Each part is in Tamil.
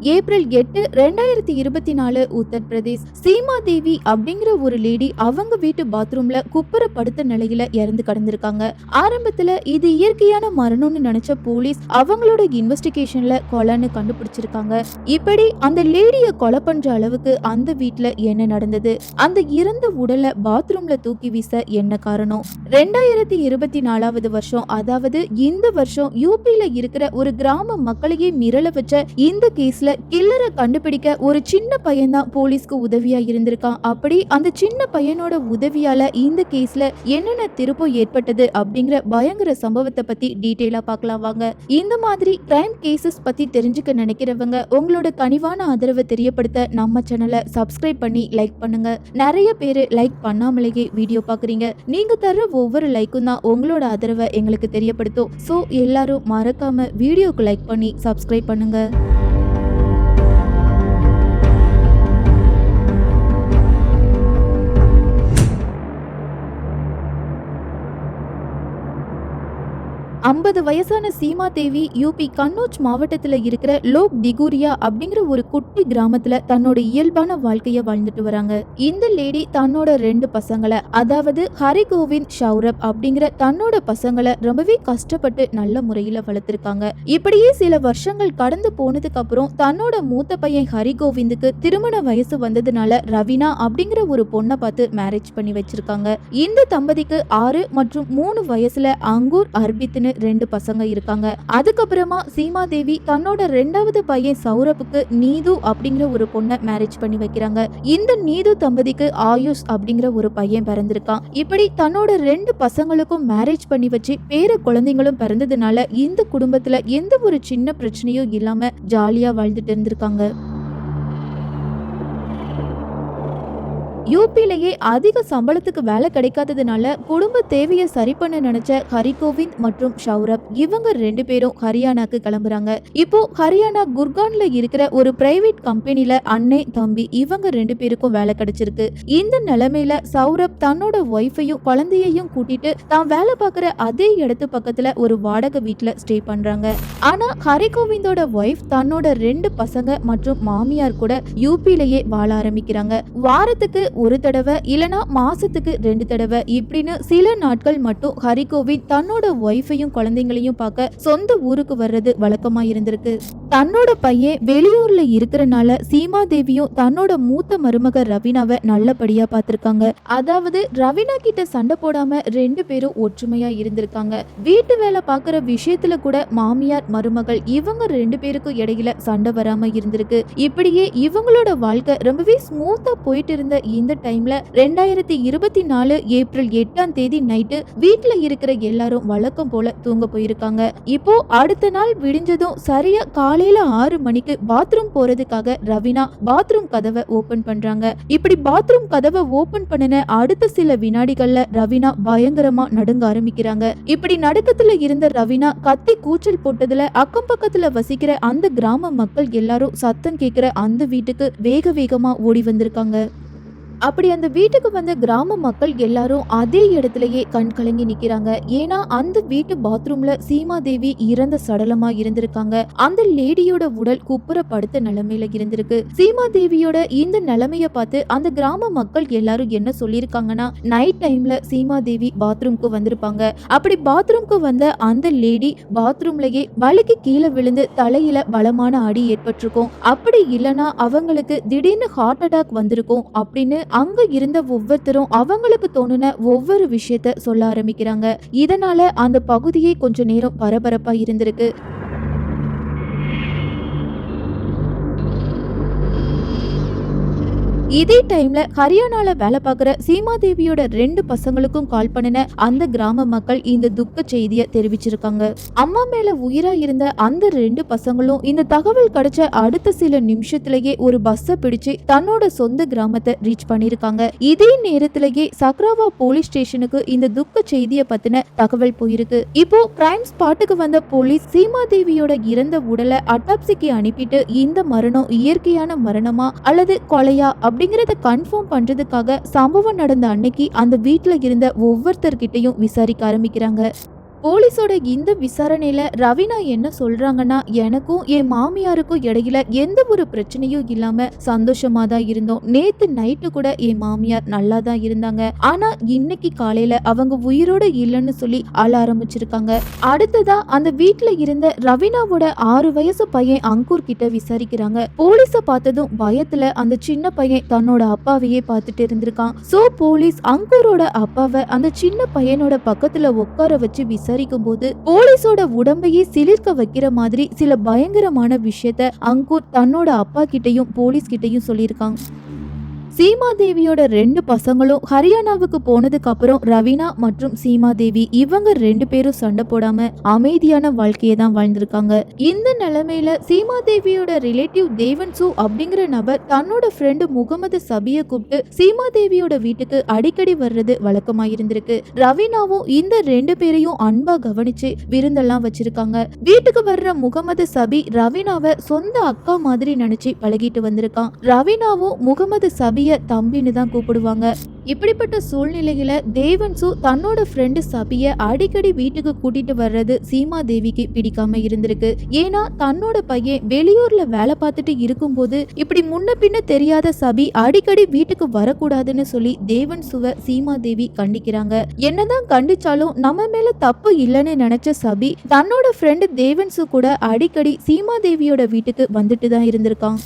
April எட்டு ரெண்டாயிரத்தி இருபத்தி நாலு உத்தரப்பிரதேஷ். சீமா தேவி அப்படிங்கிற ஒரு லேடி அவங்க வீட்டு பாத்ரூம்ல குப்புற படுத்த நிலையில இறந்து கடந்திருக்காங்க. ஆரம்பத்துல இது இயற்கையான மரணம்னு நினைச்ச போலீஸ் அவங்களோட இன்வெஸ்டிகேஷன்ல கொலைன்னு கண்டுபிடிச்சிருக்காங்க. இப்படி அந்த லேடிய கொலை பண்ற அளவுக்கு அந்த வீட்டுல என்ன நடந்தது? அந்த இறந்த உடலை பாத்ரூம்ல தூக்கி வீச என்ன காரணம்? ரெண்டாயிரத்தி இருபத்தி நாலாவது வருஷம் அதாவது இந்த வருஷம் யூபியில இருக்கிற ஒரு கிராம மக்களையே மிரள வச்ச இந்த கேஸ்ல கில்லரை கண்டுபிடிக்க ஒரு சின்ன பையன் தான் போலீஸ்க்கு உதவியா இருந்திருக்கான். அப்படி அந்த சின்ன பையனோட உதவியால இந்த கேஸ்ல என்னென்ன திருப்பம் ஏற்பட்டது அப்படிங்கிற பயங்கர சம்பவத்தை பத்தி டீட்டெயிலா பார்க்கலாம் வாங்க. இந்த மாதிரி கிரைம் கேசஸ் பத்தி தெரிஞ்சுக்க நினைக்கிறவங்க உங்களோட கனிவான ஆதரவை தெரியப்படுத்த நம்ம சேனலை சப்ஸ்கிரைப் பண்ணி லைக் பண்ணுங்க. நிறைய பேர் லைக் பண்ணாமலேயே வீடியோ பார்க்குறீங்க. நீங்க தர்ற ஒவ்வொரு லைக்கும் தான் உங்களோட ஆதரவை எங்களுக்கு தெரியப்படுத்தும். ஸோ எல்லாரும் மறக்காம வீடியோக்கு லைக் பண்ணி சப்ஸ்கிரைப் பண்ணுங்க. ஐம்பது வயசான சீமா தேவி யூபி கன்னோஜ் மாவட்டத்தில் இருக்கிற லோக் டிகூரியா அப்படிங்கிற ஒரு குட்டி கிராமத்துல தன்னோட இயல்பான வாழ்க்கைய வாழ்ந்துட்டு வராங்க. இந்த லேடி தன்னோட ரெண்டு பசங்களை அதாவது ஹரி கோவிந்த் ஷௌரப் அப்படிங்கிற தன்னோட பசங்களை ரொம்பவே கஷ்டப்பட்டு நல்ல முறையில வளர்த்துருக்காங்க. இப்படியே சில வருஷங்கள் கடந்து போனதுக்கு அப்புறம் தன்னோட மூத்த பையன் ஹரிகோவிந்துக்கு திருமண வயசு வந்ததுனால ரவினா அப்படிங்கிற ஒரு பொண்ணை பார்த்து மேரேஜ் பண்ணி வச்சிருக்காங்க. இந்த தம்பதிக்கு ஆறு மற்றும் மூணு வயசுல அங்கூர் அர்பித்னு ரெண்டு பசங்க இருக்காங்க. அதுக்கப்புறமா சீமா தேவி தன்னோட ரெண்டாவது பையன் சௌரப்புக்கு நீது அப்படிங்கிற ஒரு பொண்ணை மேரேஜ் பண்ணி வைக்கிறாங்க. இந்த நீது தம்பதிக்கு ஆயுஷ் அப்படிங்கிற ஒரு பையன் பிறந்திருக்கான். இப்படி தன்னோட ரெண்டு பசங்களுக்கும் மேரேஜ் பண்ணி வச்சு பேர குழந்தைங்களும் பிறந்ததுனால இந்த குடும்பத்துல எந்த ஒரு சின்ன பிரச்சனையும் இல்லாம ஜாலியா வாழ்ந்துட்டு இருந்திருக்காங்க. யூபியிலேயே அதிக சம்பளத்துக்கு வேலை கிடைக்காததுனால குடும்ப தேவையை சரி பண்ண நினைச்ச ஹரிகோவிந்த் மற்றும் ஷௌரப் இவங்க ரெண்டு பேரும் ஹரியானாக்கு கிளம்புறாங்க. இப்போ ஹரியானா குர்கான்ல இருக்கிற ஒரு பிரைவேட் கம்பெனில அண்ணே தம்பி இவங்க ரெண்டு பேருக்கும் வேலை கிடைச்சிருக்கு. இந்த நிலைமையில சௌரப் தன்னோட ஒய்ஃபையும் குழந்தையையும் கூட்டிட்டு தான் வேலை பார்க்குற அதே இடத்து பக்கத்துல ஒரு வாடகை வீட்டுல ஸ்டே பண்றாங்க. ஆனா ஹரிகோவிந்தோட ஒய்ஃப் தன்னோட ரெண்டு பசங்க மற்றும் மாமியார் கூட யூபியிலேயே வாழ ஆரம்பிக்கிறாங்க. வாரத்துக்கு ஒரு தடவை இல்லைனா மாசத்துக்கு ரெண்டு தடவை. இப்படின்னு சில நாட்கள் மட்டும் ஹரிகோவின் தன்னோட ஒய்ஃபையும் குழந்தைங்களையும் பார்க்க சொந்த ஊருக்கு வர்றது வழக்கமா இருந்திருக்கு. தன்னோட பையன் வெளியூர்ல இருக்கிறனால சீமா தேவியும் தன்னோட மூத்த மருமக ரவீனாவை நல்லபடியா பார்த்திருக்காங்க. அதாவது ரவீனா கிட்ட சண்டை போடாம ரெண்டு பேரும் ஒற்றுமையா இருந்திருக்காங்க. வீட்டு வேலை பார்க்குற விஷயத்துல கூட மாமியார் மருமகள் இவங்க ரெண்டு பேருக்கும் இடையில சண்டை வராம இருந்திருக்கு. இப்படியே இவங்களோட வாழ்க்கை ரொம்பவே ஸ்மூத்தா போயிட்டு இருந்த இந்த டைம்ல ரெண்டாயிரத்தி இருபத்தி நாலு ஏப்ரல் எட்டாம் தேதி நைட்டு வீட்டுல இருக்கிற எல்லாரும் வழக்கம் போல தூங்க போயிருக்காங்க. இப்போ அடுத்த நாள் விடிஞ்சதும் சரியா காலையில ஆறு மணிக்கு பாத்ரூம் போறதுக்காக ரவினா பாத்ரூம் கதவை ஓபன் பண்றாங்க. இப்படி பாத்ரூம் கதவை ஓபன் பண்ணின அடுத்த சில வினாடிகள்ல ரவினா பயங்கரமா நடுங்க ஆரம்பிக்கிறாங்க. இப்படி நடுக்கத்துல இருந்த ரவினா கத்தி கூச்சல் போட்டதுல அக்கம் பக்கத்துல வசிக்கிற அந்த கிராம மக்கள் எல்லாரும் சத்தம் கேட்கிற அந்த வீட்டுக்கு வேக வேகமா ஓடி வந்திருக்காங்க. அப்படி அந்த வீட்டுக்கு வந்த கிராம மக்கள் எல்லாரும் அதே இடத்துலயே கண் கலங்கி நிக்கிறாங்க. ஏன்னா அந்த வீட்டு பாத்ரூம்ல சீமா தேவி இறந்த சடலமா இருந்திருக்காங்க. அந்த லேடியோட உடல் குப்புற படுத்த நிலைமையில இருந்திருக்கு. சீமா தேவியோட இந்த நிலைமைய பார்த்து அந்த கிராம மக்கள் எல்லாரும் என்ன சொல்லியிருக்காங்கன்னா நைட் டைம்ல சீமா தேவி பாத்ரூம்க்கு வந்திருப்பாங்க. அப்படி பாத்ரூம்க்கு வந்த அந்த லேடி பாத்ரூம்லயே வலிக்கு கீழே விழுந்து தலையில பலமான அடி ஏற்பட்டிருக்கும். அப்படி இல்லனா அவங்களுக்கு திடீர்னு ஹார்ட் அட்டாக் வந்திருக்கும் அப்படின்னு அங்க இருந்த ஒவ்வொருத்தரும் அவங்களுக்கு தோணுன ஒவ்வொரு விஷயத்த சொல்ல ஆரம்பிக்கிறாங்க. இதனால அந்த பகுதியே கொஞ்ச நேரம் பரபரப்பா இருந்திருக்கு. இதே டைம்ல ஹரியானால வேலை பார்க்குற சீமா தேவியோட ரெண்டு பசங்களுக்கும் கால் பண்ணின அந்த கிராம மக்கள் இந்த துக்க செய்தியை தெரிவிச்சிருக்காங்க. அம்மா மேல உயிரா இருந்த அந்த ரெண்டு பசங்களும் இந்த தகவல் கிடைச்ச அடுத்த சில நிமிஷத்திலேயே ஒரு பஸ்ஸை பிடிச்சு தன்னோட சொந்த கிராமத்தை ரீச் பண்ணிருக்காங்க இதே நேரத்திலேயே சக்ராவா போலீஸ் ஸ்டேஷனுக்கு இந்த துக்க செய்தியை பத்தின தகவல் போயிருக்கு. இப்போ கிரைம் ஸ்பாட்டுக்கு வந்த போலீஸ் சீமா தேவியோட இறந்த உடலை அட்டாப்சிக்கு அனுப்பிட்டு இந்த மரணம் இயற்கையான மரணமா அல்லது கொலையா அப்படிங்கிறத கன்ஃபார்ம் பண்றதுக்காக சம்பவம் நடந்த அன்னைக்கு அந்த வீட்டில் இருந்த ஒவ்வொருத்தர்கிட்டயும் விசாரிக்க ஆரம்பிக்கிறாங்க. போலீஸோட இந்த விசாரணையில ரவினா என்ன சொல்றாங்கன்னா எனக்கும் என் மாமியாருக்கும் இடையில எந்த ஒரு பிரச்சனையும் இல்லாம சந்தோஷமா தான் இருந்தோம். நேத்து நைட்டு கூட என் மாமியார் நல்லா தான் இருந்தாங்க. ஆனா இன்னைக்கு காலையில அவங்க உயிரோட இல்லைன்னு சொல்லி அழ ஆரம்பிச்சிருக்காங்க. அடுத்ததா அந்த வீட்டுல இருந்த ரவினாவோட ஆறு வயசு பையன் அங்கூர் கிட்ட விசாரிக்கிறாங்க. போலீஸ பார்த்ததும் பயத்துல அந்த சின்ன பையன் தன்னோட அப்பாவையே பார்த்துட்டு இருந்திருக்கான். சோ போலீஸ் அங்கூரோட அப்பாவை அந்த சின்ன பையனோட பக்கத்துல உட்கார வச்சு விசாரிக்கும் போது போலீஸோட உடம்பையே சிலிர்க்க வைக்கிற மாதிரி சில பயங்கரமான விஷயத்த அங்கூர் தன்னோட அப்பா கிட்டயும் போலீஸ் கிட்டயும் சொல்லியிருக்காங்க. சீமா தேவியோட ரெண்டு பசங்களும் ஹரியானாவுக்கு போனதுக்கு அப்புறம் ரவீனா மற்றும் சீமாதேவி இவங்க ரெண்டு பேரும் சண்டை போடாம அமைதியான வாழ்க்கையை தான் வாழ்ந்திருக்காங்க. இந்த நிலைமையில சீமாதேவியோட ரிலேட்டிவ் தேவன் சூ அப்படிங்கிற நபர் தன்னோட ஃப்ரெண்டு முகமது சபிய கூப்பிட்டு சீமா தேவியோட வீட்டுக்கு அடிக்கடி வர்றது வழக்கமா இருந்திருக்கு ரவீனாவும் இந்த ரெண்டு பேரையும் அன்பா கவனிச்சு விருந்தெல்லாம் வச்சிருக்காங்க. வீட்டுக்கு வர்ற முகமது சபி ரவீனாவை சொந்த அக்கா மாதிரி நினைச்சு பழகிட்டு வந்திருக்கான். ரவீனாவும் முகமது சபிய தம்பின்னு தான் கூப்பிடுவாங்க. இப்படிப்பட்ட சூழ்நிலையில தேவன்சு தன்னோட ஃப்ரெண்டு சபிய அடிக்கடி வீட்டுக்கு கூட்டிட்டு வர்றது சீமா தேவிக்கு பிடிக்காம இருந்திருக்கு. ஏன்னா தன்னோட பையன் வெளியூர்ல வேலை பார்த்துட்டு இருக்கும்போது இப்படி முன்ன பின்ன தெரியாத சபி அடிக்கடி வீட்டுக்கு வரக்கூடாதுன்னு சொல்லி தேவன்சுவ சீமா தேவி கண்டிக்கிறாங்க. என்னதான் கண்டிச்சாலும் நம்ம மேல தப்பு இல்லைன்னு நினைச்ச சபி தன்னோட ஃப்ரெண்டு தேவன்சு கூட அடிக்கடி சீமா தேவியோட வீட்டுக்கு வந்துட்டு தான் இருந்திருக்கான்.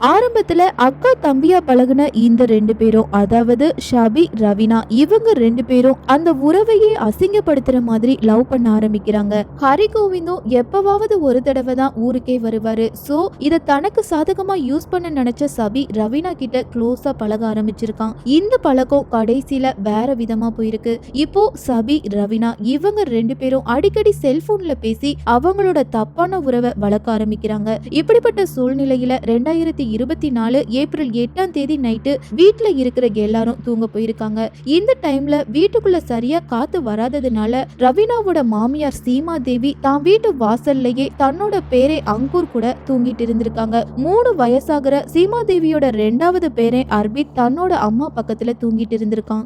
ஆரம்பத்துல அக்கா தம்பியா பழகுன இந்த ரெண்டு பேரும் அதாவது ஷபி ரவினா இவங்க ரெண்டு பேரும் அந்த உறவையே அசிங்கப்படுத்துற மாதிரி லவ் பண்ண ஆரம்பிக்கிறாங்க. ஹரி கோவிந்தும் எப்பவாவது ஒரு தடவை தான் ஊருக்கே வருவாரு. சோ இத தனக்கு சாதகமா யூஸ் பண்ண நினைச்ச சபி ரவினா கிட்ட க்ளோஸா பழக ஆரம்பிச்சிருக்கான். இந்த பழக்கம் கடைசியில வேற விதமா போயிருக்கு. இப்போ சபி ரவினா இவங்க ரெண்டு பேரும் அடிக்கடி செல்போன்ல பேசி அவங்களோட தப்பான உறவை வளர்க்க ஆரம்பிக்கிறாங்க. இப்படிப்பட்ட சூழ்நிலையில ரெண்டாயிரத்தி இருபத்தி நாலு ஏப்ரல் எட்டாம் தேதி நைட்டு வீட்டுல இருக்கிற எல்லாரும் தூங்க போயிருக்காங்க. இந்த டைம்ல வீட்டுக்குள்ள சரியா காத்து வராததுனால ரவீனாவோட மாமியார் சீமா தேவி தான் வீட்டு வாசல்லையே தன்னோட பேரே அங்கூர் கூட தூங்கிட்டு இருந்திருக்காங்க. மூணு வயசாகிற சீமா தேவியோட ரெண்டாவது பேரே அர்பித் தன்னோட அம்மா பக்கத்துல தூங்கிட்டு இருந்திருக்கான்.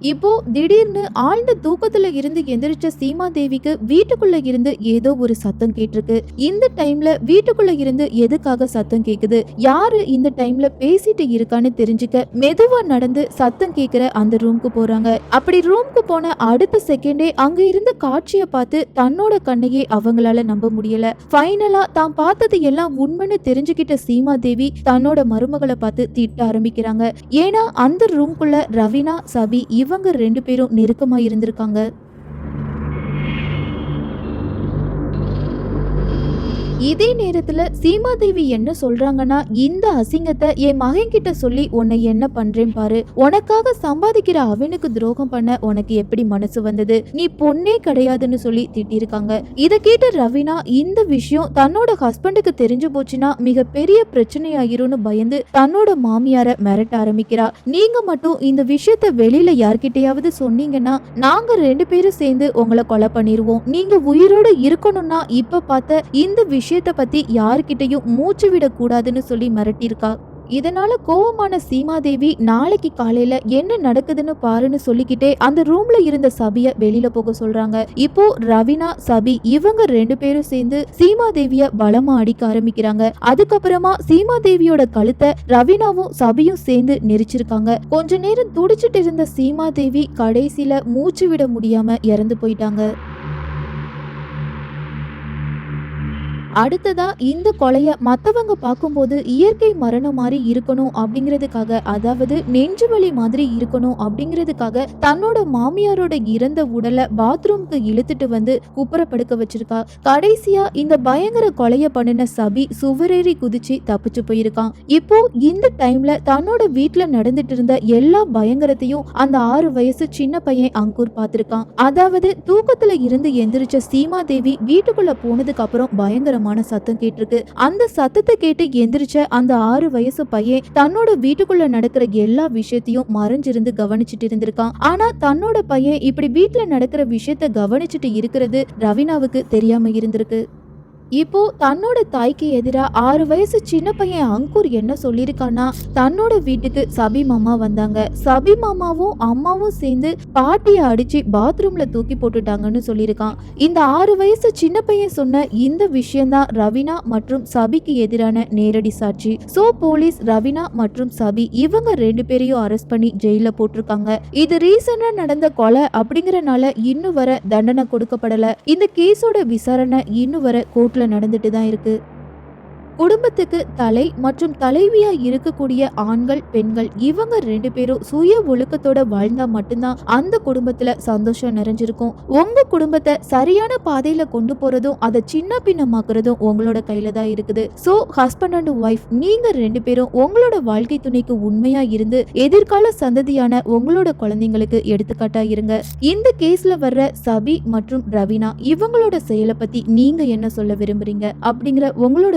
இப்போ திடீர்னு ஆழ்ந்த தூக்கத்துல இருந்து எந்திரிச்ச சீமா தேவிக்கு வீட்டுக்குள்ள இருந்து ஏதோ ஒரு சத்தம் கேட்டிருக்கு. இந்த டைம்ல வீட்டுக்குள்ள இருந்து எதுக்காக சத்தம் கேக்குது? யாரு இந்த டைம்ல பேசிட்டு இருக்கான்னு தெரிஞ்சுக்க மெதுவா நடந்து சத்தம் கேக்குற அந்த ரூம்க்கு போறாங்க. அப்படி ரூம்க்கு போன அடுத்த செகண்டே அங்க இருந்த காட்சிய பார்த்து தன்னோட கண்ணையே அவங்களால நம்ப முடியல. ஃபைனலா தான் பார்த்தது எல்லாம் உண்மைன்னு தெரிஞ்சுக்கிட்ட சீமா தேவி தன்னோட மருமகளை பார்த்து திட்ட ஆரம்பிக்கிறாங்க. ஏன்னா அந்த ரூம்குள்ள ரவீனா சபி இவங்க ரெண்டு பேரும் நெருக்கமா இருந்திருக்காங்க இதே நேரத்துல சீமாதேவி என்ன சொல்றாங்கன்னா இந்த அசிங்கத்தை என் மகன் கிட்ட சொல்லி உன்னை என்ன பண்றேன் பாரு. உனக்காக சம்பாதிக்கிற அவனுக்கு துரோகம் பண்ண உனக்கு எப்படி மனசு வந்தது? நீ பொண்ணே கிடையாதுன்னு சொல்லி திட்டிருக்காங்க. இத கேட்ட ரவினா இந்த விஷயம் தன்னோட ஹஸ்பண்டுக்கு தெரிஞ்சு போச்சுன்னா மிக பெரிய பிரச்சனையாயிரும்னு பயந்து தன்னோட மாமியார மிரட்ட ஆரம்பிக்கிறா. நீங்க மட்டும் இந்த விஷயத்த வெளியில யார்கிட்டயாவது சொன்னீங்கன்னா நாங்க ரெண்டு பேரும் சேர்ந்து உங்களை கொலை பண்ணிருவோம். நீங்க உயிரோட இருக்கணும்னா இப்ப பார்த்த இந்த விஷயம் விஷயத்த பத்தி யாருக்கிட்டையும் மூச்சு விடக்கூடாதுன்னு சொல்லி மிரட்டியிருக்கா. இதனால கோவமான சீமாதேவி நாளைக்கு காலையில என்ன நடக்குதுன்னு பாருன்னு சொல்லிக்கிட்டே அந்த ரூம்ல இருந்த சபிய வெளியில போக சொல்றாங்க. இப்போ ரவினா சபி இவங்க ரெண்டு பேரும் சேர்ந்து சீமாதேவிய பலமா அடிக்க ஆரம்பிக்கிறாங்க. அதுக்கப்புறமா சீமாதேவியோட கழுத்தை ரவினாவும் சபியும் சேர்ந்து நெரிச்சிருக்காங்க. கொஞ்ச நேரம் துடிச்சிட்டு இருந்த சீமாதேவி கடைசியில மூச்சு விட முடியாம இறந்து போயிட்டாங்க. அடுத்ததா இந்த கொலைய மத்தவங்க பார்க்கும்போது இயற்கை மரணம் மாதிரி இருக்கணும் அப்படிங்கிறதுக்காக அதாவது நெஞ்சு வலி மாதிரி இருக்கணும் அப்படிங்கிறதுக்காக தன்னோட மாமியாரோட இறந்த உடலை பாத்ரூம்க்கு இழுத்துட்டு வந்து குப்புறப்படுக்க வச்சிருக்கா. கடைசியா இந்த பயங்கர கொலைய பண்ணின சபி சுவரேறி குதிச்சு தப்பிச்சு போயிருக்கான். இப்போ இந்த டைம்ல தன்னோட வீட்டுல நடந்துட்டு இருந்த எல்லா பயங்கரத்தையும் அந்த ஆறு வயசு சின்ன பையன் அங்கூர் பார்த்திருக்கான். அதாவது தூக்கத்துல இருந்து எந்திரிச்ச சீமா தேவி வீட்டுக்குள்ள போனதுக்கு அப்புறம் பயங்கரமான சத்தம் கேட்டிருக்கு. அந்த சத்தத்தை கேட்டு எந்திரிச்ச அந்த ஆறு வயசு பையன் தன்னோட வீட்டுக்குள்ள நடக்கிற எல்லா விஷயத்தையும் மறைஞ்சிருந்து கவனிச்சிட்டு இருந்திருக்கான். ஆனா தன்னோட பையன் இப்படி வீட்டுல நடக்கிற விஷயத்த கவனிச்சிட்டு இருக்கிறது ரவினாவுக்கு தெரியாம இருந்திருக்கு. இப்போ தன்னோட தாய்க்கு எதிராக ஆறு வயசு சின்ன பையன் அங்கூர் என்ன சொல்லியிருக்கான்னா தன்னோட வீட்டுக்கு சபி மாமா வந்தாங்க. சபி மாமாவும் அம்மாவும் சேர்ந்து பாட்டியை அடிச்சு பாத்ரூம்ல தூக்கி போட்டுட்டாங்கன்னு சொல்லியிருக்கான். இந்த ஆறு வயசு சின்ன பையன் சொன்ன இந்த விஷயம்தான் ரவினா மற்றும் சபிக்கு எதிரான நேரடி சாட்சி. சோ போலீஸ் ரவினா மற்றும் சபி இவங்க ரெண்டு பேரையும் அரெஸ்ட் பண்ணி ஜெயில போட்டிருக்காங்க. இது ரீசனா நடந்த கொலை அப்படிங்கறனால இன்னும் வர தண்டனை கொடுக்கப்படல. இந்த கேஸோட விசாரணை இன்னும் வர நடந்துட்டு தான் இருக்கு. குடும்பத்துக்கு தலை மற்றும் தலைவியா இருக்கக்கூடிய ஆண்கள் பெண்கள் இவங்க ரெண்டு பேரும் சுய ஒழுக்கத்தோட வாழ்ந்தா மட்டும்தான் அந்த குடும்பத்துல சந்தோஷம் நிறைஞ்சிருக்கும். உங்க குடும்பத்தை சரியான பாதையில கொண்டு போறதும் அதை சின்ன பின்னமாக்குறதும் உங்களோட கையில தான் இருக்குது. சோ ஹஸ்பண்ட் அண்ட் ஒய்ஃப் நீங்க ரெண்டு பேரும் உங்களோட வாழ்க்கை துணைக்கு உண்மையா இருந்து எதிர்கால சந்ததியான உங்களோட குழந்தைங்களுக்கு எடுத்துக்காட்டா இருங்க. இந்த கேஸ்ல வர்ற சபி மற்றும் ரவினா இவங்களோட செயலை பத்தி நீங்க என்ன சொல்ல விரும்புறீங்க? அப்படிங்கிற உங்களோட